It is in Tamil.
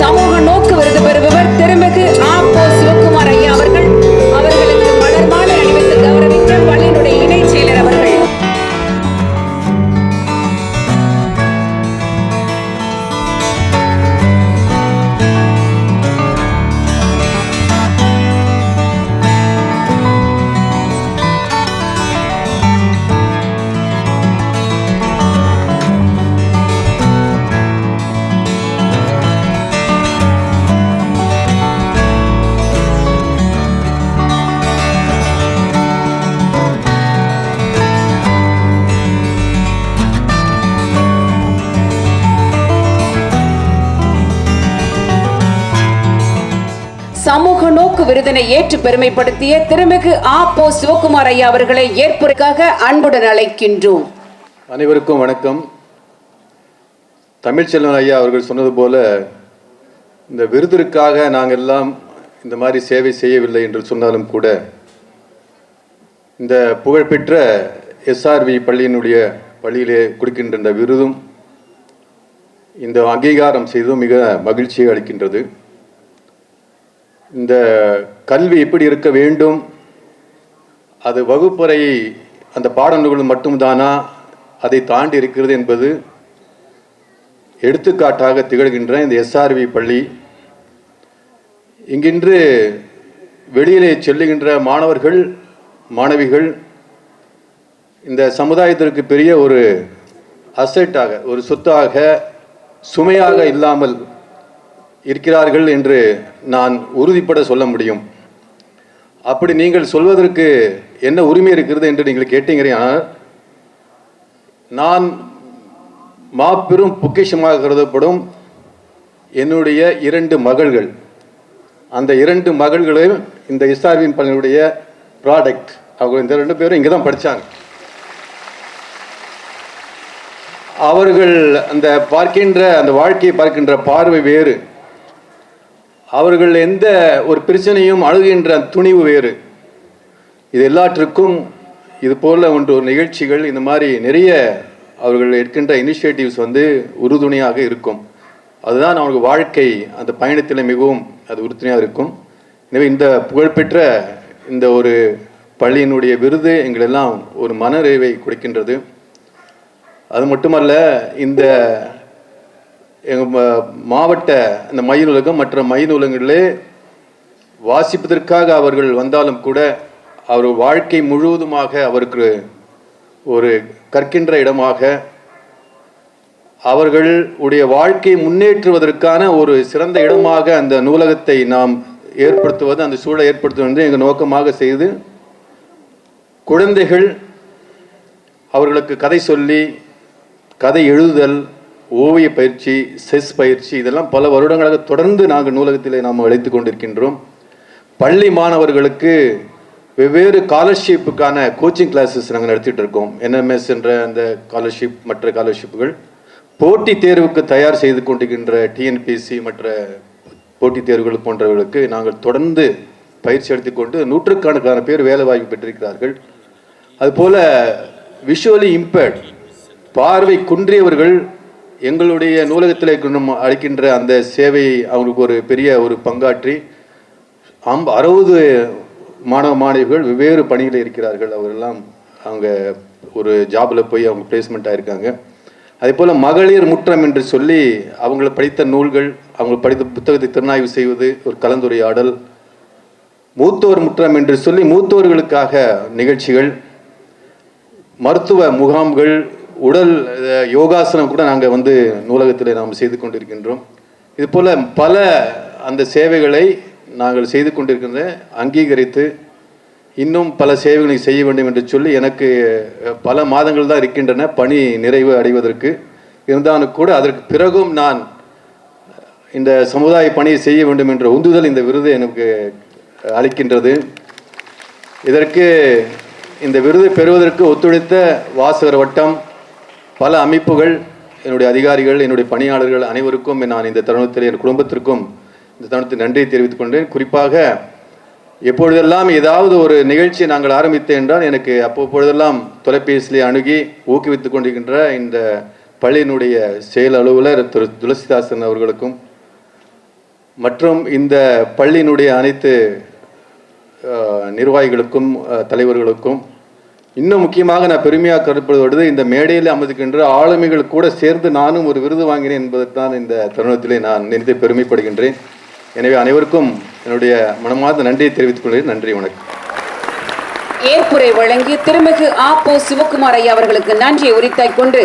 சமூக நோக்கு விருது பெறுபவர் திருமிகு சமூக நோக்கு விருதினை ஏற்று பெருமைப்படுத்திய திருமிகு ஆ போ சிவகுமார் ஐயா அவர்களை ஏற்புரைக்காக அன்புடன் அழைக்கின்றோம். அனைவருக்கும் வணக்கம். தமிழ்ச்செல்வன் ஐயா அவர்கள் சொன்னது போல இந்த விருதிற்காக நாங்கள் எல்லாம் இந்த மாதிரி சேவை செய்யவில்லை என்று சொன்னாலும் கூட இந்த புகழ்பெற்ற எஸ்ஆர்வி பள்ளியினுடைய பள்ளியிலே கொடுக்கின்ற இந்த விருதும் இந்த அங்கீகாரம் செய்தும் மிக மகிழ்ச்சியை அளிக்கின்றது. இந்த கல்வி எப்படி இருக்க வேண்டும்? அது வகுப்பறை அந்த பாடநூல்கள் மட்டும்தானா? அதை தாண்டி இருக்கிறது என்பது எடுத்துக்காட்டாக திகழ்கின்ற இந்த எஸ்ஆர்வி பள்ளி. இங்கின்று வெளியிலே செல்லுகின்ற மாணவர்கள் மாணவிகள் இந்த சமுதாயத்திற்கு பெரிய ஒரு அசட்டாக ஒரு சொத்தாக சுமையாக இல்லாமல் இருக்கிறார்கள் என்று நான் உறுதிப்பட சொல்ல முடியும். அப்படி நீங்கள் சொல்வதற்கு என்ன உரிமை இருக்கிறது என்று நீங்கள் கேட்டீங்கன்னா நான் மாபெரும் பொக்கிஷமாக கருதப்படும் என்னுடைய இரண்டு மகள்கள். அந்த இரண்டு மகள்களையும் இந்த இஸ்தார்வின் பள்ளியுடைய ப்ராடக்ட் அவங்க இந்த ரெண்டு பேரும் இங்கே தான் படித்தாங்க அவர்கள் அந்த பார்க்கின்ற அந்த வாழ்க்கையை பார்க்கின்ற பார்வை வேறு. அவர்கள் எந்த ஒரு பிரச்சனையும் அழுகின்ற துணிவு வேறு. இது எல்லாற்றுக்கும் இது போல ஒன்று ஒரு நிகழ்ச்சிகள் இந்த மாதிரி நிறைய அவர்கள் எடுக்கின்ற இனிஷியேட்டிவ்ஸ் வந்து உறுதுணையாக இருக்கும். அதுதான் அவங்களுக்கு வாழ்க்கை அந்த பயணத்தில் மிகவும் அது உறுதுணையாக இருக்கும். எனவே இந்த புகழ்பெற்ற இந்த ஒரு பள்ளியினுடைய விருது எங்களெல்லாம் ஒரு மனநிறைவை கொடுக்கின்றது. அது மட்டுமல்ல இந்த எங்கள் மாவட்ட இந்த மயில் உலகம் மற்ற மயில் உலகங்களிலே வாசிப்பதற்காக அவர்கள் வந்தாலும் கூட அவர் வாழ்க்கை முழுவதுமாக அவருக்கு ஒரு கற்கின்ற இடமாக அவர்கள் உடைய வாழ்க்கையை முன்னேற்றுவதற்கான ஒரு சிறந்த இடமாக அந்த நூலகத்தை நாம் ஏற்படுத்துவது அந்த சூழலை ஏற்படுத்துவது என்று எங்கள் நோக்கமாக செய்து குழந்தைகள் அவர்களுக்கு கதை சொல்லி கதை எழுதுதல் ஓவிய பயிற்சி செஸ் பயிற்சி இதெல்லாம் பல வருடங்களாக தொடர்ந்து நாங்கள் நூலகத்திலே நாம் அழைத்து கொண்டிருக்கின்றோம். பள்ளி மாணவர்களுக்கு வெவ்வேறு ஸ்காலர்ஷிப்புக்கான கோச்சிங் கிளாஸஸ் நாங்கள் நடத்திட்டு இருக்கோம். என்எம்எஸ் என்ற அந்த ஸ்காலர்ஷிப் மற்ற ஸ்காலர்ஷிப்புகள் போட்டித் தேர்வுக்கு தயார் செய்து கொண்டிருக்கின்ற டிஎன்பிஎஸ்சி மற்ற போட்டித் தேர்வுகள் போன்றவர்களுக்கு நாங்கள் தொடர்ந்து பயிற்சி எடுத்துக்கொண்டு நூற்றுக்கணக்கான பேர் வேலை வாய்ப்பு பெற்றிருக்கிறார்கள். அதுபோல விஷுவலி இம்பேர்ட் பார்வை குன்றியவர்கள் எங்களுடைய நூலகத்தில் அளிக்கின்ற அந்த சேவை அவங்களுக்கு ஒரு பெரிய ஒரு பங்காற்றி அம் அறுபது மாணவ மாணவிகள் வெவ்வேறு பணியில் இருக்கிறார்கள். அவரெல்லாம் அவங்க ஒரு ஜாபில் போய் அவங்க பிளேஸ்மெண்ட் ஆகியிருக்காங்க அதே போல் மகளிர் முற்றம் என்று சொல்லி அவங்கள படித்த நூல்கள் அவங்க படித்த புத்தகத்தை திறனாய்வு செய்வது ஒரு கலந்துரையாடல் மூத்தோர் முற்றம் என்று சொல்லி மூத்தோர்களுக்காக நிகழ்ச்சிகள் மருத்துவ முகாம்கள் உடல் யோகாசனம் கூட நாங்கள் வந்து நூலகத்தில் நாம் செய்து கொண்டிருக்கின்றோம். இது போல் பல அந்த சேவைகளை நாங்கள் செய்து கொண்டிருக்கின்ற அங்கீகரித்து இன்னும் பல சேவைகளை செய்ய வேண்டும் என்று சொல்லி எனக்கு பல மாதங்கள் தான் இருக்கின்றன பணி நிறைவு அடைவதற்கு. இருந்தாலும் கூட அதற்கு பிறகும் நான் இந்த சமுதாய பணியை செய்ய வேண்டும் என்ற உந்துதல் இந்த விருது எனக்கு அளிக்கின்றது. இதற்கு இந்த விருது பெறுவதற்கு ஒத்துழைத்த வாசகர் வட்டம் பல அமைப்புகள் என்னுடைய அதிகாரிகள் என்னுடைய பணியாளர்கள் அனைவருக்கும் நான் இந்த தருணத்தில் என் குடும்பத்திற்கும் இந்த தருணத்தில் நன்றியை தெரிவித்துக் கொண்டேன். குறிப்பாக எப்பொழுதெல்லாம் ஏதாவது ஒரு நிகழ்ச்சியை நாங்கள் ஆரம்பித்தேன் என்றால் எனக்கு அப்பப்பொழுதெல்லாம் தொலைபேசியிலே அணுகி ஊக்குவித்துக் கொண்டிருக்கின்ற இந்த பள்ளியினுடைய செயல் அலுவலர் திரு துளசிதாசன் அவர்களுக்கும் மற்றும் இந்த பள்ளியினுடைய அனைத்து நிர்வாகிகளுக்கும் தலைவர்களுக்கும் இன்னும் முக்கியமாக நான் பெருமையாக கருதப்படுவது இந்த மேடையில் அமர்ந்திருக்கின்ற ஆளுமைகள் கூட சேர்ந்து நானும் ஒரு விருது வாங்கினேன் என்பதற்கான இந்த தருணத்திலே நான் நினைத்து பெருமைப்படுகின்றேன். எனவே அனைவருக்கும் என்னுடைய மனமார்ந்த நன்றியை தெரிவித்துக் கொள்கிறேன். நன்றி வணக்கம். ஏற்புரை வழங்கி திருமிகு ஆ போ சிவகுமார் ஐயா அவர்களுக்கு நன்றியை உரித்தாய் கொண்டு